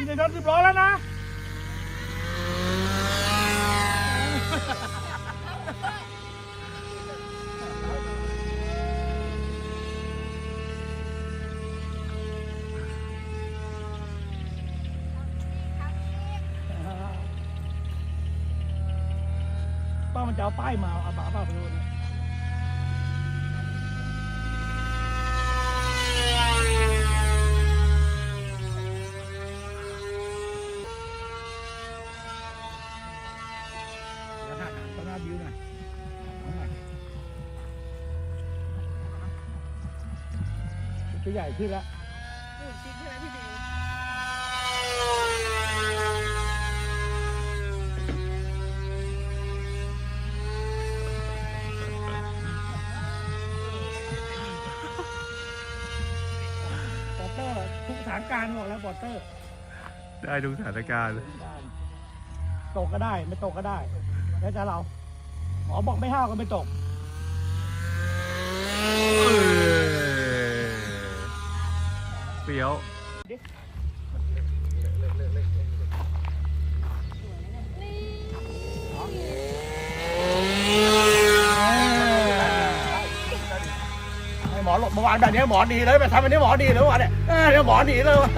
พี่จะชนสิบล้อแล้วนะป้ามันจะเอาป้ายมาเอา ตัวใหญ่ขึ้นแล้วหนึ่งชิ้นใช่ไหมพี่บิวบอเตอร์ทุกสถานการณ์บอกแล้วบอเตอร์ได้ทุกสถานการณ์ ตกก็ได้ไม่ตกก็ได้ แล้วจะเราหมอบอกไม่ห้าวก็ไม่ตก เอ้ย เปรี้ยวหมอหลบเมื่อวานแบบนี้หมอดีเลยไปทำแบบนี้หมอดีเลยเมื่อวะเนี่ยเออเดี๋ยวหมอดีเลยวะ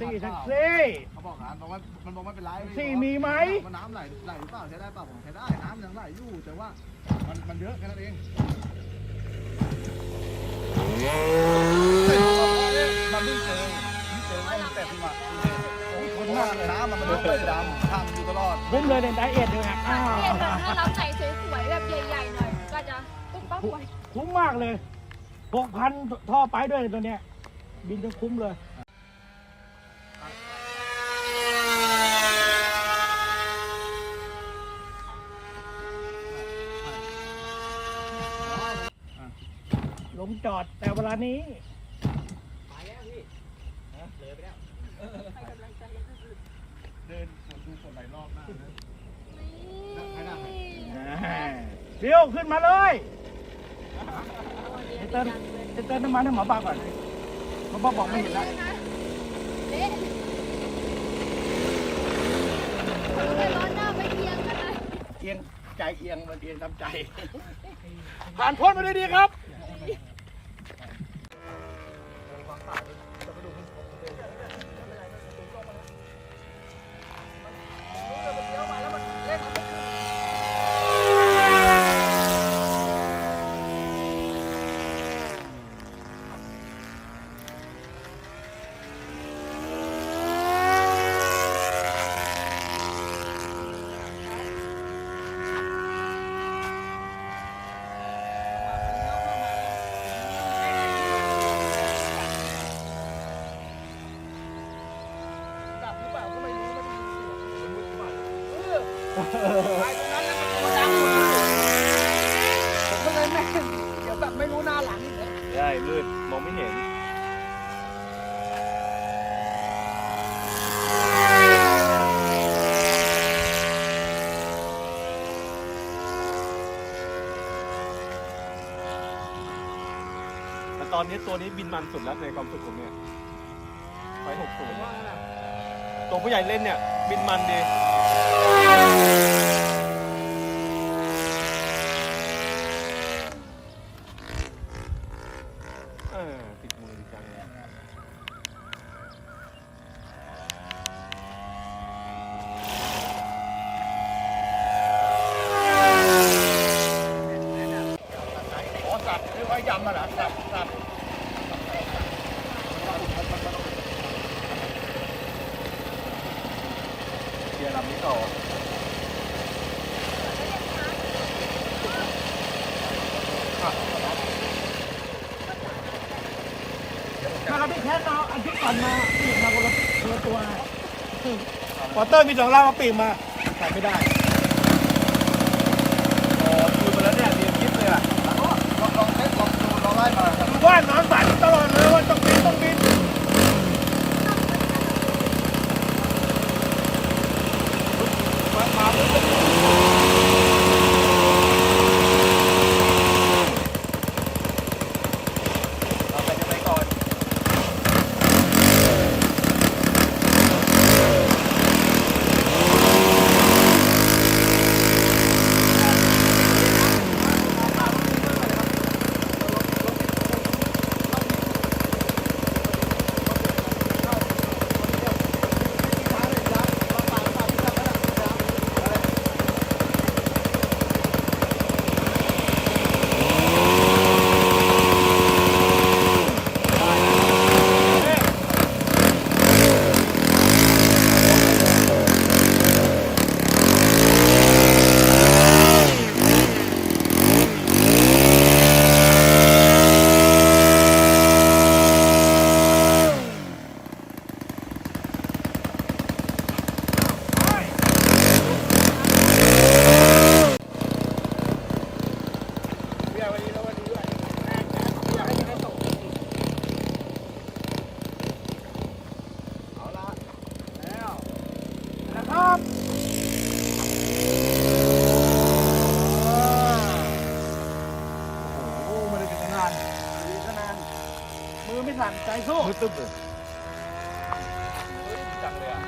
ก่ไม่รู้จะไปซี่บ้านแท็กเปล่าซี่ เขาบอกงานบอกว่ามันบอกไม่เป็นไรซี่มีไหมว่าน้ำไหลไหลหรือเปล่าใช้ได้เปล่าผมใช้ได้น้ำยังไหลอยู่แต่ว่ามันมันเยอะแค่นั้นเองมันเพิ่งเจอเพิ่งเจอว่ามันแตกขึ้นมาคนมากเลยน้ำมันมันไม่ได้ดำทำอยู่ตลอดคุ้มเลยในไดเอทเลยนะอ้าวเห็นแบบถ้าเราใส่สวยๆแบบใหญ่ๆหน่อยก็จะปุ๊บปั๊บไวคุ้มมากเลยหกพันท่อไปด้วยตัวเนี้ย บินจนคุ้มเลย ลง จอดแต่เวลานี้เดินดูคนหลายรอบมากนะเดี๋ยวขึ้นมาเลยไอเติมไอเติมน้ำมันให้หมอปลาก่อนหมอปลาบอกไม่เห็นแล้วเละไปร้อนหน้าไปเอียงกันเลยเอียงใจเอียงมันเอียงทำใจ ผ่านพ้นมาด้วยดีครับดับหรือเปล่าก็ไม่รู้ไม่ได้ยินเสียงมันมืดหรือเปล่า ไปตรงนั้นแล้วมันตัวดำหมดเลยผมก็เลยแม่งเดี๋ยวแบบไม่รู้หน้าหลังอีกเลยได้มืดมองไม่เห็น แต่ตอนนี้ตัวนี้บินมันสุดแล้วในความสุดผมเนี่ยไฟหกศูนย์ตัวผู้ใหญ่เล่นเนี่ย บินมันดี เออติดมือดีจังเลย อ๋อสับเรียกว่ายำมาเหรอสับสับ เกียร์ลำนี้ต่อ พี่แคทเอาอันที่ก่อนมาปีกมาคนละคนละตัวไงวอเตอร์มีสองลำมาปีกมาใส่ไม่ได้โอ้คืนมาแล้วเนี่ยเรียนยิบเลยอะลองลองเช็คลองดูลองไล่มาครับว่านอนฝันตลอดเลยว่าต้องบินต้องบิน เราไปจะไปก่อน นะครับโอ้โหไม่ได้กินนานกินนานมือไม่ สั่นใจสู้ มือตึ๊บเลยจังเลยอะ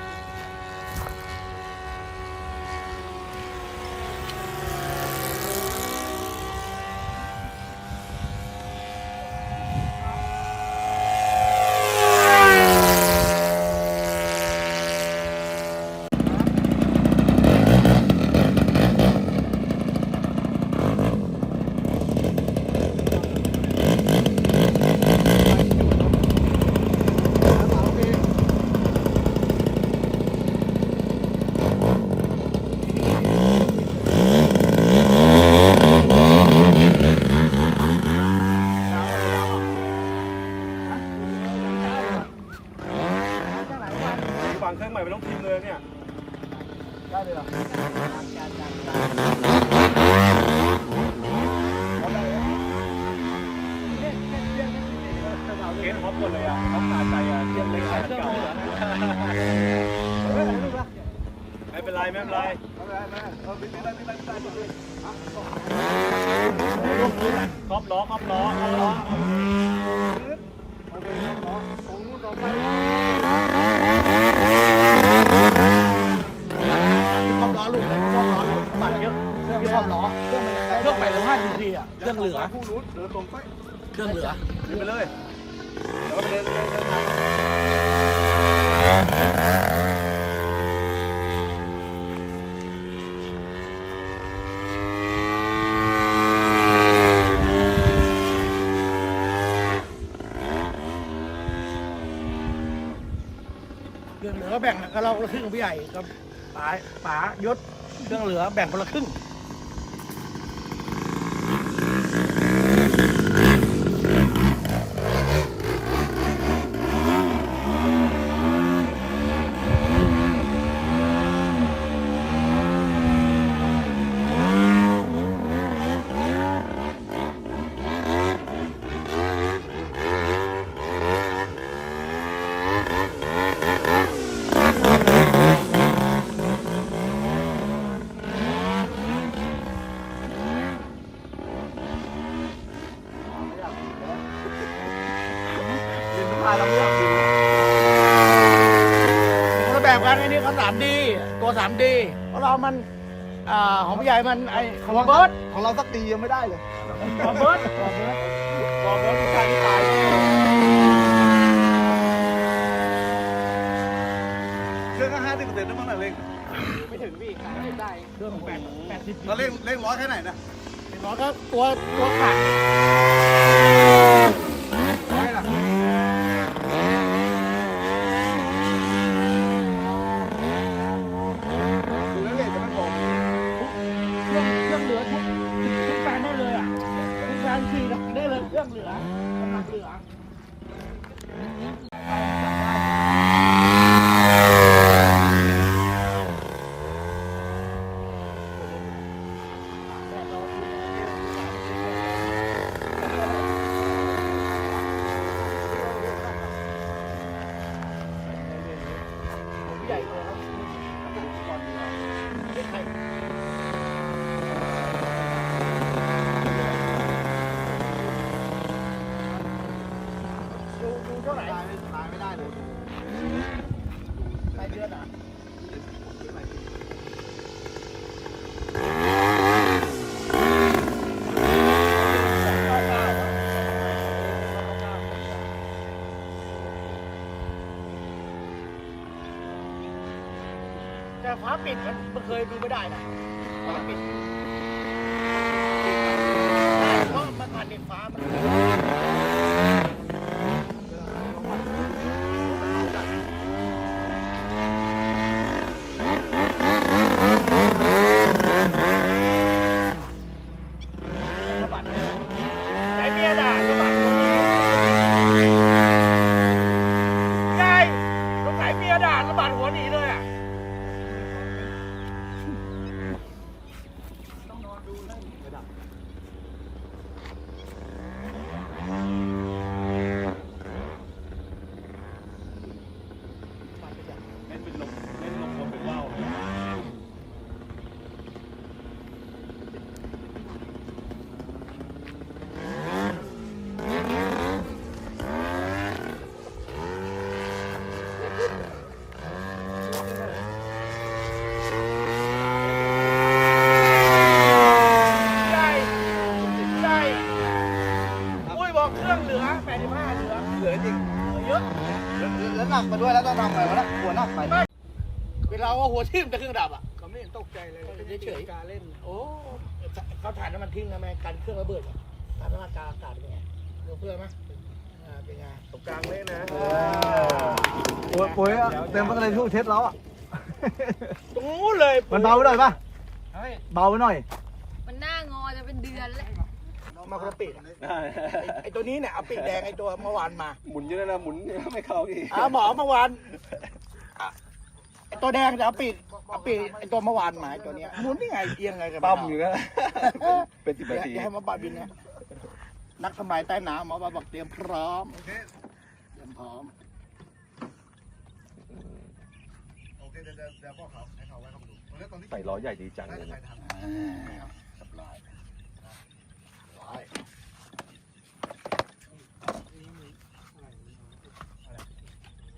ฟังเครื่องใหม่ไม่ต้องพิมพ์เลยเนี่ย ได้เลยเหรอ เคสฮอปหมดเลยอะฮอปขาดใจอะเทียบเล็กแค่เก่าไม่เป็นไรไม่เป็นไรครอบล้อครอบล้อครอบล้อครอบล้อหลุดเลยครอบล้อหลุดบัตรเยอะเครื่องครอบล้อเครื่องมันเครื่องไปแล้วห้าซีอะเครื่องเหลือเดินตรงไปเครื่องเหลือขึ้นไปเลย เรื่องเหลือแบ่งก็เราคนละครึ่งกับพี่ใหญ่กับป๋าป๋ายศเรื่องเหลือแบ่งคนละครึ่ง ดินพาเราไม่อยากบิน คนละแบบกันไอ้นี่เขาสามดีตัวสามดีเพราะเรามันอ่าของพี่ใหญ่มั นไอ้ของเบิร์ดของเราสักตียังไม่ได้เลยของเบิร์ดของเบิร์ดบอกแล้วผู้ชายที่ตายเครื่องก็ห้าสิบเปอร์เซ็นต์ได้มั้งนะเร่งไม่ถึงพี่ขายไม่ได้เครื่องแปดแปดสิบเราเร่งเร่งร้อยแค่ไหนนะร้อยก็ตัวตัวขาด ร้อยละดูแล้วเลทจะไม่พอ เครื่องเครื่องเหลือทุกทุกแฟ สี่ได้เลยเครื่องเหลือกำลังเหลือ ใหญ่เลยครับไม่ใครดูดูเท่าไหร่ตายไม่ตายไม่ได้เลยรายเดือนะแต่ฟ้าปิดมันเคยดูไม่ได้นะฟ้าปิดเพราะมันผ่านเน็ตฟ้ามัน สะบัดไหนเมียด่าสะบัดคนนี้ยายสงสัยเมียด่าสะบัดหัวหนีเลยอะ เล่นเป็นลมเล่นลมลมเป็นว่าวเลย ยายยายอุ้ยบอกเครื่องเหลือ85เหลือ เหลือจริง เหลือเยอะ แล้วหนักไปด้วยแล้วต้องทำไงวะล่ะหัวหนักไป เวลาว่า หัวทิ่มแต่เครื่องดับอะ เขาไม่เห็นตกใจเลยเฉยๆ การเล่นโอ้เขาถ่ายน้ำมันทิ้งนะแม่กันเครื่องระเบิดอะถ่ายน้ำมันกลางอากาศเป็นไงดูเพื่อนไหมอ่าเป็นไงตรงกลางเล่นนะปุ๋ยปุ๋ยเต็มอะไรทุกเช็ดแล้วอะ ตรงนู้นเลยมันเบาไปหน่อยป่ะเบาไปหน่อย มันหน้างอจะเป็นเดือนแล้วมาคนละปีกอะไอ้ไอตัวนี้เนี่ยเอาปีกแดงไอตัวเมื่อวานมา หมุนเยอะนะหมุนไม่เข้าอีก อ่าหมอเมื่อวานอะ ไอตัวแดงจะเอาปีกเอาปีกไอตัวเมื่อวานมาไอตัวเนี้ยหมุนยังไงเอียงไงกันปั๊มอยู่นะเป็นสิบอย่านาทีอย่าให้หมาบาบินนะนักสมัยใต้น้ำหมอบาบอกเตรียมพร้อมเตรียมพร้อมโอเคเดี๋ยวเดี๋ยวพ่อเขาให้เขาไว้เขาดูตอนนี้ใส่ล้อใหญ่ดีจังเลยใครนะทำอ่าสับลายร้อย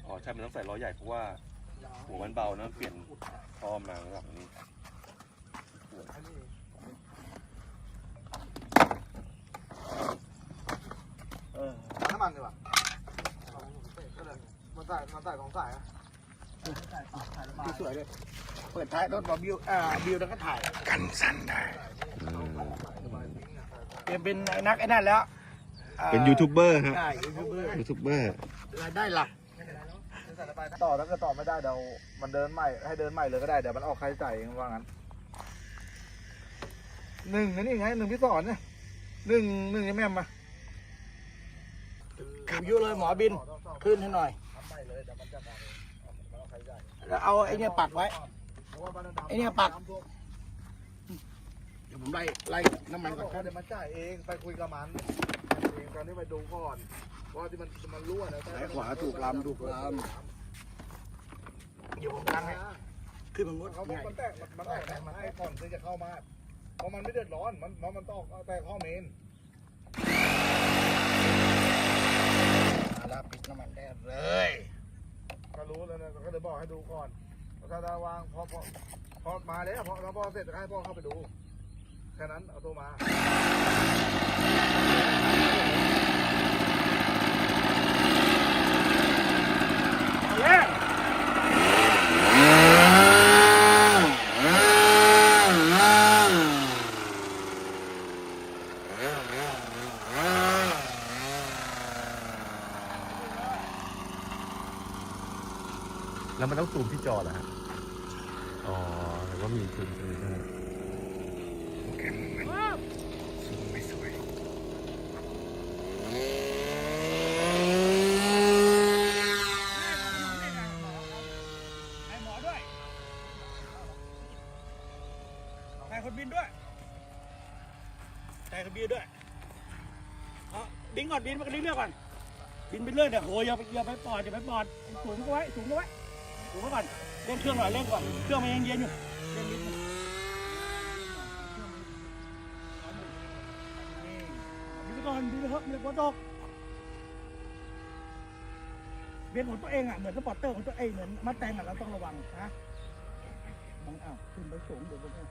อ๋อใช่มันต้องใส่ล้อใหญ่เพราะว่า หัวมันเบานะเปลี่ยนท่อมาระดับนี้น้ำมันดีกว่ามันใส่มันใส่ของใส่อะที่สวยเลยเปิดท้ายรถบอบิวอ่าบิวแล้วก็ถ่าย กันสั้นได้เตรียมเป็นนักไอ้นั่นแล้วอ่าเป็นยูทูบเบอร์ฮะได้ยูทูบเบอร์ยูทูบเบอร์รายได้หลัก ต่อถ้าเกิดต่อไม่ได้เดี๋ยวมันเดินใหม่ให้เดินใหม่เลยก็ได้เดี๋ยวมันออกค่าใช้จ่ายเองว่างั้นหนึ่งนะนี่ไงหนึ่งพี่สอนเนี่ยหนึ่งหนึ่งยังแม่มมาผิวยุเลยหมอบินขึ้นให้หน่อยทำใหม่เลยเดี๋ยวมันจะการมันออกค่าใช้จ่ายแล้วเอาไอ้เนี่ยปักไว้เพราะว่าบ้านดำไอ้เนี่ยปักเดี๋ยวผมไล่ไล่น้ำมันก่อนเขาเดี๋ยวมันจ่ายเองไปคุยกับมัน เองตอนนี้ไปดูก่อนว่าที่มันมันรั่วนะซ้ายขวาถูกลำถูกลำเดี๋ยวผมตั้งให้ขึ้นมันงดเขาง่ายมันแตกมันออกแต่มันให้ก่อนที่จะเข้ามาเพราะมันไม่เดือดร้อนมันเพราะมันต้องเอาแต่ข้อเมนมาแล้วปิดน้ำมันได้เลยก็รู้แล้วนะก็เลยบอกให้ดูก่อนถ้าถ้าวางพอพอพอมาแล้วพอแล้วพอเสร็จจะให้พ่อเข้าไปดูแค่นั้นเอาตัวมาเอา มันต้องซูมที่จอเหรอฮะ อ๋อแต่ว่ามีซูมซูมได้โอเคมันซูมไม่สวยถ่คนบินด้วยถ่าคนบินด้วยเอาดิ้ก่อนบินมาดิ้งเรื่อยก่อนบินไปเรื่อยเนี่ยโอ้ยอย่าไปอย่าไปปอดอย่าไปปอดสูงก็ไว้สูงก็ไว้ สูงไว้ก่อนเล่นเครื่องหน่อยเล่นก่อนเครื่องมันยังเย็นอยู่เล่นนิดนึงบินไปก่อนบินไปเถอะมีฝนตกเบียนของตัวเองอะเหมือนสปอร์ตเตอร์ของตัวเองเหมือนมาแตงอะเราต้องระวังนะมองอ้าวขึ้นไปสูงเดี๋ยวมันจะ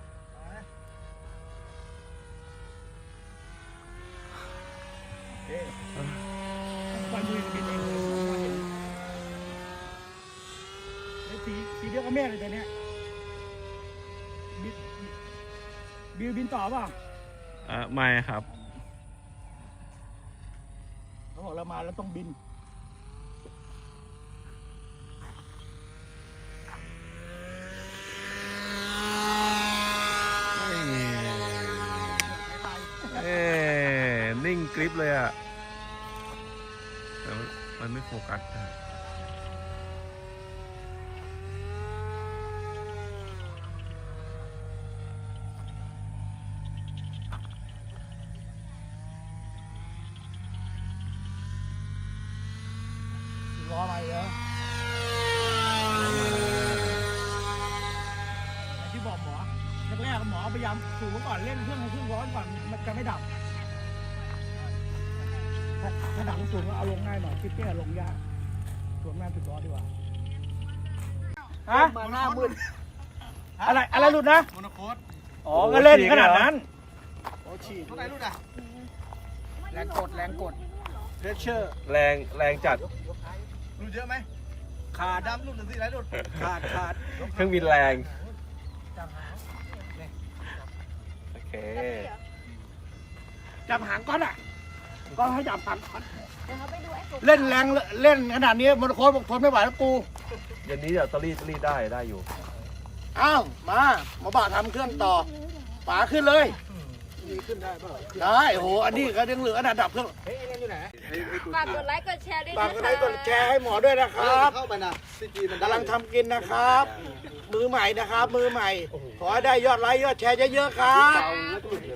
เอ๊ะไฟมือบินเองเลยแล้ว สีสีเดียวกับแม่เลยตัวเนี้ยบินบิวบินต่อเปล่ะอ่าไม่ครับ เขาบอกเรามาแล้วต้องบิน เอ๊นิ่งกริปเลยอะแต่มันมันไม่โฟกัสอะ แรกๆหมอพยายามสูงไว้ก่อนเล่นเครื่องให้เครื่องร้อนก่อนมันจะไม่ดับถ้าถ้าดับสูงก็เอาลงง่ายหน่อยคิดเตี้ยลงยากส่วนแม่ติดล้อดีกว่าฮะมาหน้ามืดอะไรอะไรหลุดนะโมโนโคดอ๋อก็เล่นขนาดนั้นโอ้ฉีดเท่าไหร่ลูกอะแรงกดแรงกดเพรสเชอร์แรงแรงจัดรูดเยอะไหมขาดดำรูดหนึ่งสิไรรูดขาดขาดเครื่องบินแรง โอ เค จับหางก้อนอะก้อนให้จับหางก้อนเดี๋ยวเขาไปดูไอ้กบเล่นแรงเล่นขนาดนี้มันโค้ชบอกทนไม่ไหวแล้วกู เย็นนี้เดี๋ยวตรีดตรีดได้ได้อยู่ อ้าวมาหมาบ่าทำเครื่องต่อฝาขึ้นเลยดีขึ้นได้เปล่าได้โอ้โหอันนี้ก็ยังเหลืออันดับเครื่องเฮ้ยไอ้นั่นอยู่ไหนฝากกดไลค์กดแชร์ด้วยฝานะกกดคะไลค์กดแชร์ให้หมอด้วยนะครับเข้าไปนะซีจีมันกำลังทำกินนะครับ มือใหม่นะครับ มือใหม่ ขอให้ได้ยอดไลค์ยอดแชร์เยอะๆครับ เก่าแล้วก็เหลือ